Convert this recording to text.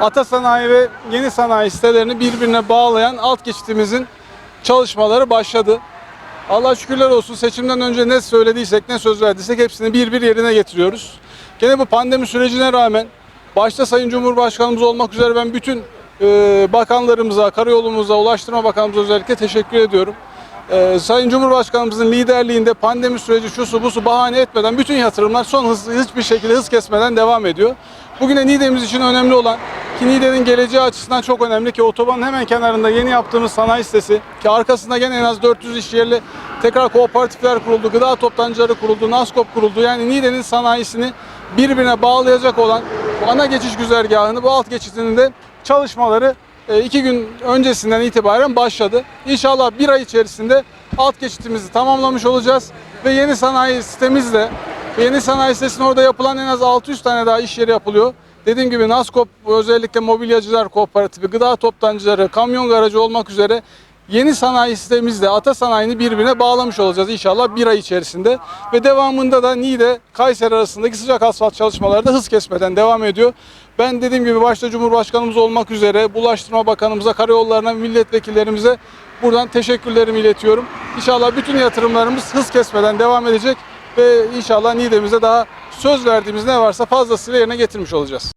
Ata Sanayi ve Yeni Sanayi sitelerini birbirine bağlayan alt geçitimizin çalışmaları başladı. Allah şükürler olsun seçimden önce ne söylediysek ne söz verdiysek hepsini bir bir yerine getiriyoruz. Gene bu pandemi sürecine rağmen başta Sayın Cumhurbaşkanımız olmak üzere ben bütün bakanlarımıza, karayolumuza, Ulaştırma Bakanımıza özellikle teşekkür ediyorum. E, Sayın Cumhurbaşkanımızın liderliğinde pandemi süreci şu su bu su bahane etmeden bütün yatırımlar son hız, hiçbir şekilde hız kesmeden devam ediyor. Bugüne Niğde'miz için önemli olan ki Niğde'nin geleceği açısından çok önemli ki otobanın hemen kenarında yeni yaptığımız sanayi sitesi ki arkasında gene en az 400 iş yerli tekrar kooperatifler kuruldu, gıda toptancıları kuruldu, NASKOP kuruldu. Yani Niğde'nin sanayisini birbirine bağlayacak olan bu ana geçiş güzergahını bu alt geçitinin de çalışmaları iki gün öncesinden itibaren başladı. İnşallah bir ay içerisinde alt geçitimizi tamamlamış olacağız ve yeni sanayi sitemizle yeni sanayi sitesinin orada yapılan en az 600 tane daha iş yeri yapılıyor. Dediğim gibi NASKOP özellikle mobilyacılar kooperatifi, gıda toptancıları, kamyon garajı olmak üzere yeni sanayi sitemizle ata sanayini birbirine bağlamış olacağız inşallah bir ay içerisinde. Ve devamında da Niğde, Kayseri arasındaki sıcak asfalt çalışmaları da hız kesmeden devam ediyor. Ben dediğim gibi başta Cumhurbaşkanımız olmak üzere Ulaştırma Bakanımıza, karayollarına, milletvekillerimize buradan teşekkürlerimi iletiyorum. İnşallah bütün yatırımlarımız hız kesmeden devam edecek ve inşallah Niğde'mize daha söz verdiğimiz ne varsa fazlasıyla yerine getirmiş olacağız.